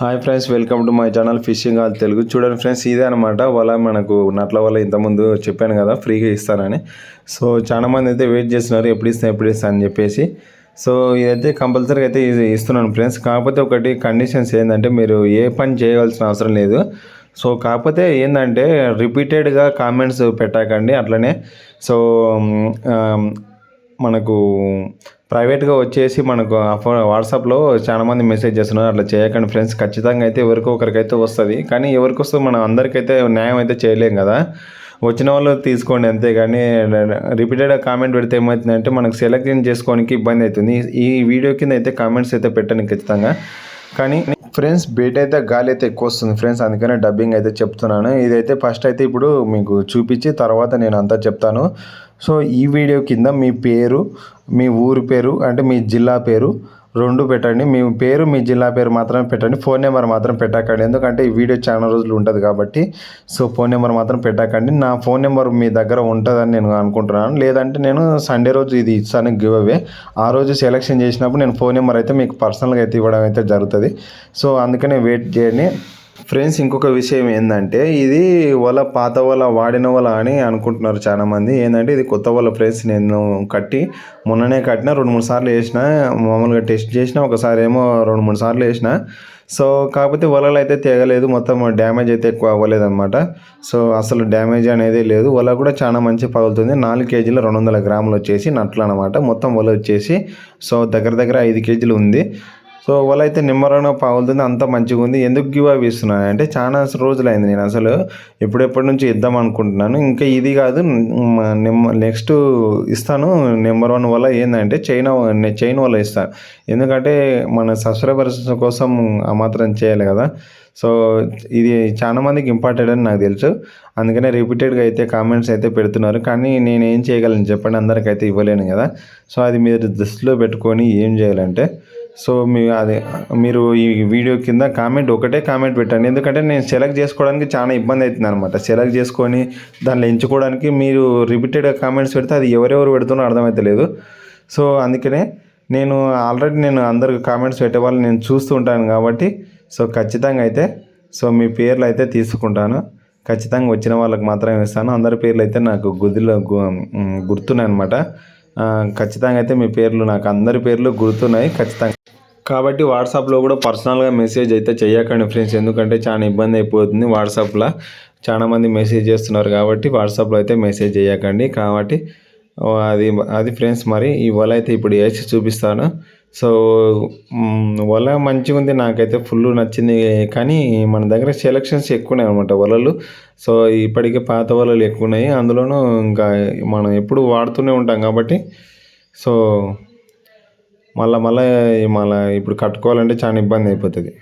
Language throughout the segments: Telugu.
Hi friends welcome to my channel fishing all Telugu. చూడండి ఫ్రెండ్స్ ఇదే అనమాట వల మనకు నట్ల వల్ల ఇంతకుముందు చెప్పాను కదా ఫ్రీగా ఇస్తానని. సో చాలా మంది అయితే వెయిట్ చేస్తున్నారు ఎప్పుడు ఇస్తాను ఎప్పుడు ఇస్తాను అని చెప్పేసి. సో ఇదైతే కంపల్సరీగా అయితే ఇది ఇస్తున్నాను ఫ్రెండ్స్. కాకపోతే ఒకటి కండిషన్స్ ఏంటంటే మీరు ఏ పని చేయవలసిన అవసరం లేదు. సో కాకపోతే ఏంటంటే రిపీటెడ్గా కామెంట్స్ పెట్టకండి అట్లనే. సో మనకు ప్రైవేట్గా వచ్చేసి మనకు వాట్సాప్లో చాలా మంది మెసేజ్ చేస్తున్నారు. అట్లా చేయకండి ఫ్రెండ్స్. ఖచ్చితంగా అయితే ఎవరికో ఒకరికైతే వస్తుంది. కానీ ఎవరికి వస్తుంది? మనం అందరికైతే న్యాయం అయితే చేయలేం కదా. వచ్చిన వాళ్ళు తీసుకోండి అంతే. కానీ రిపీటెడ్గా కామెంట్ పెడితే ఏమవుతుందంటే మనకు సెలెక్షన్ చేసుకోవడానికి ఇబ్బంది అవుతుంది. ఈ వీడియో కింద అయితే కామెంట్స్ అయితే పెట్టండి ఖచ్చితంగా. కానీ ఫ్రెండ్స్ బయట అయితే గాలి అయితే ఎక్కువ వస్తుంది ఫ్రెండ్స్. అందుకనే డబ్బింగ్ అయితే చెప్తున్నాను. ఇదైతే ఫస్ట్ అయితే ఇప్పుడు మీకు చూపించి తర్వాత నేను అంతా చెప్తాను. సో ఈ వీడియో కింద మీ పేరు మీ ఊరి పేరు అంటే మీ జిల్లా పేరు రెండు పెట్టండి. మీ పేరు మీ జిల్లా పేరు మాత్రమే పెట్టండి. ఫోన్ నెంబర్ మాత్రం పెట్టకండి. ఎందుకంటే ఈ వీడియో చాలా రోజులు ఉంటుంది కాబట్టి సో ఫోన్ నెంబర్ మాత్రం పెట్టకండి. నా ఫోన్ నెంబర్ మీ దగ్గర ఉంటుందని నేను అనుకుంటున్నాను. లేదంటే నేను సండే రోజు ఇది ఇస్తాను గివ్ అవే. ఆ రోజు సెలెక్షన్ చేసినప్పుడు నేను ఫోన్ నెంబర్ అయితే మీకు పర్సనల్గా అయితే ఇవ్వడం అయితే జరుగుతుంది. సో అందుకనే వెయిట్ చేయండి. ఫ్రెండ్స్ ఇంకొక విషయం ఏంటంటే ఇది వల పాత వల వాడిన వల అని అనుకుంటున్నారు చాలా మంది ఏంటంటే ఇది కొత్త వల ఫ్రెండ్స్ నేను కట్టి మొన్ననే కట్టిన రెండు మూడు సార్లు వేసిన మామూలుగా టెస్ట్ చేసిన ఒకసారి ఏమో రెండు మూడు సార్లు వేసిన. సో కాకపోతే వలలు అయితే తెగలేదు మొత్తం డ్యామేజ్ అయితే ఎక్కువ అవ్వలేదు అనమాట సో అసలు డ్యామేజ్ అనేది లేదు. వల కూడా చాలా మంచి పగులుతుంది. నాలుగు కేజీలు రెండు వందల గ్రాములు వచ్చేసి నట్లు అనమాట మొత్తం వల వచ్చేసి సో దగ్గర దగ్గర ఐదు కేజీలు ఉంది. సో వాళ్ళు అయితే నిమ్మరంగా పగులుతుంది అంత మంచిగా ఉంది. ఎందుకు గివ్ అవి ఇస్తున్నాను అంటే చాలా రోజులైంది నేను అసలు ఎప్పుడెప్పటి నుంచి ఇద్దాం అనుకుంటున్నాను. ఇంకా ఇది కాదు నిమ్మ నెక్స్ట్ ఇస్తాను నెంబర్ వన్ వల్ల ఏంటంటే చైనా చైన్ వల్ల ఇస్తాను ఎందుకంటే మన సబ్స్క్రైబర్స్ కోసం ఆ మాత్రం చేయాలి కదా. సో ఇది చాలా మందికి ఇంపార్టెంట్ అని నాకు తెలుసు. అందుకనే రిపీటెడ్గా అయితే కామెంట్స్ అయితే పెడుతున్నారు. కానీ నేను ఏం చేయగలను చెప్పండి అందరికైతే ఇవ్వలేను కదా. సో అది మీరు దృష్టిలో పెట్టుకొని ఏం చేయాలంటే సో మీ అది మీరు ఈ వీడియో కింద కామెంట్ ఒకటే కామెంట్ పెట్టండి. ఎందుకంటే నేను సెలెక్ట్ చేసుకోవడానికి చాలా ఇబ్బంది అవుతుంది అనమాట సెలెక్ట్ చేసుకొని దానిలో ఎంచుకోవడానికి మీరు రిపీటెడ్గా కామెంట్స్ పెడితే అది ఎవరెవరు పెడుతున్నారో అర్థమవుతలేదు సో అందుకనే నేను ఆల్రెడీ నేను అందరికి కామెంట్స్ పెట్టే వాళ్ళు నేను చూస్తూ ఉంటాను కాబట్టి సో ఖచ్చితంగా అయితే సో మీ పేర్లు అయితే తీసుకుంటాను. ఖచ్చితంగా వచ్చిన వాళ్ళకి మాత్రమే ఇస్తాను. అందరి పేర్లు అయితే నాకు గుదిలో గు- గుర్తున్నాయి అనమాట ఖచ్చితంగా అయితే మీ పేర్లు నాకు అందరి పేర్లు గుర్తున్నాయి ఖచ్చితంగా. కాబట్టి వాట్సాప్లో కూడా పర్సనల్గా మెసేజ్ అయితే చేయకండి ఫ్రెండ్స్ ఎందుకంటే చాలా ఇబ్బంది అయిపోతుంది వాట్సాప్లో. చాలా మంది మెసేజ్ చేస్తున్నారు కాబట్టి వాట్సాప్లో అయితే మెసేజ్ చేయకండి కాబట్టి అది అది ఫ్రెండ్స్ మరి ఈ వల అయితే ఇప్పుడు వేసి చూపిస్తాను. సో వల మంచిగా ఉంది నాకైతే ఫుల్ నచ్చింది. కానీ మన దగ్గర సెలక్షన్స్ ఎక్కువ ఉన్నాయి అనమాట వలలు. సో ఇప్పటికే పాత వలలు ఎక్కువ ఉన్నాయి అందులోనూ ఇంకా మనం ఎప్పుడు వాడుతూనే ఉంటాం కాబట్టి. సో మళ్ళీ మళ్ళీ మళ్ళీ ఇప్పుడు కట్టుకోవాలంటే చాలా ఇబ్బంది అయిపోతుంది.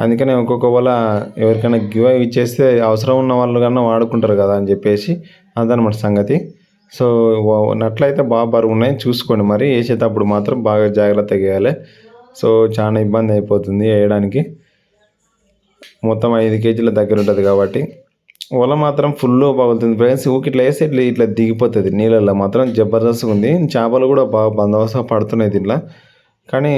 అందుకనే ఒక్కొక్క వల్ల ఎవరికైనా గివ్ అవి ఇచ్చేస్తే అవసరం ఉన్న వాళ్ళు కన్నా వాడుకుంటారు కదా అని చెప్పేసి అదనమాట సంగతి. సో నట్లయితే బాగా బరువు ఉన్నాయి. చూసుకోండి మరి. వేసేటప్పుడు మాత్రం బాగా జాగ్రత్తగా వేయాలి. సో చాలా ఇబ్బంది అయిపోతుంది వేయడానికి. మొత్తం ఐదు కేజీల దగ్గర ఉంటుంది కాబట్టి. వల మాత్రం ఫుల్ పగులుతుంది ఫ్రెండ్స్. ఊకి ఇట్లా వేసి ఇట్లా ఇట్లా దిగిపోతుంది నీళ్ళల్లో మాత్రం. జబర్దస్త్గా ఉంది. చేపలు కూడా బాగా బందోబస్తు పడుతున్నాయి దీంట్లో. కానీ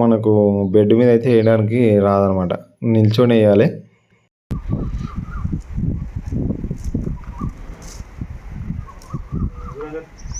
మనకు బెడ్ మీద అయితే వేయడానికి రాదనమాట. నిల్చొని వేయాలి. सांगत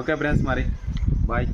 ఓకే ఫ్రెండ్స్ మరి. బాయ్.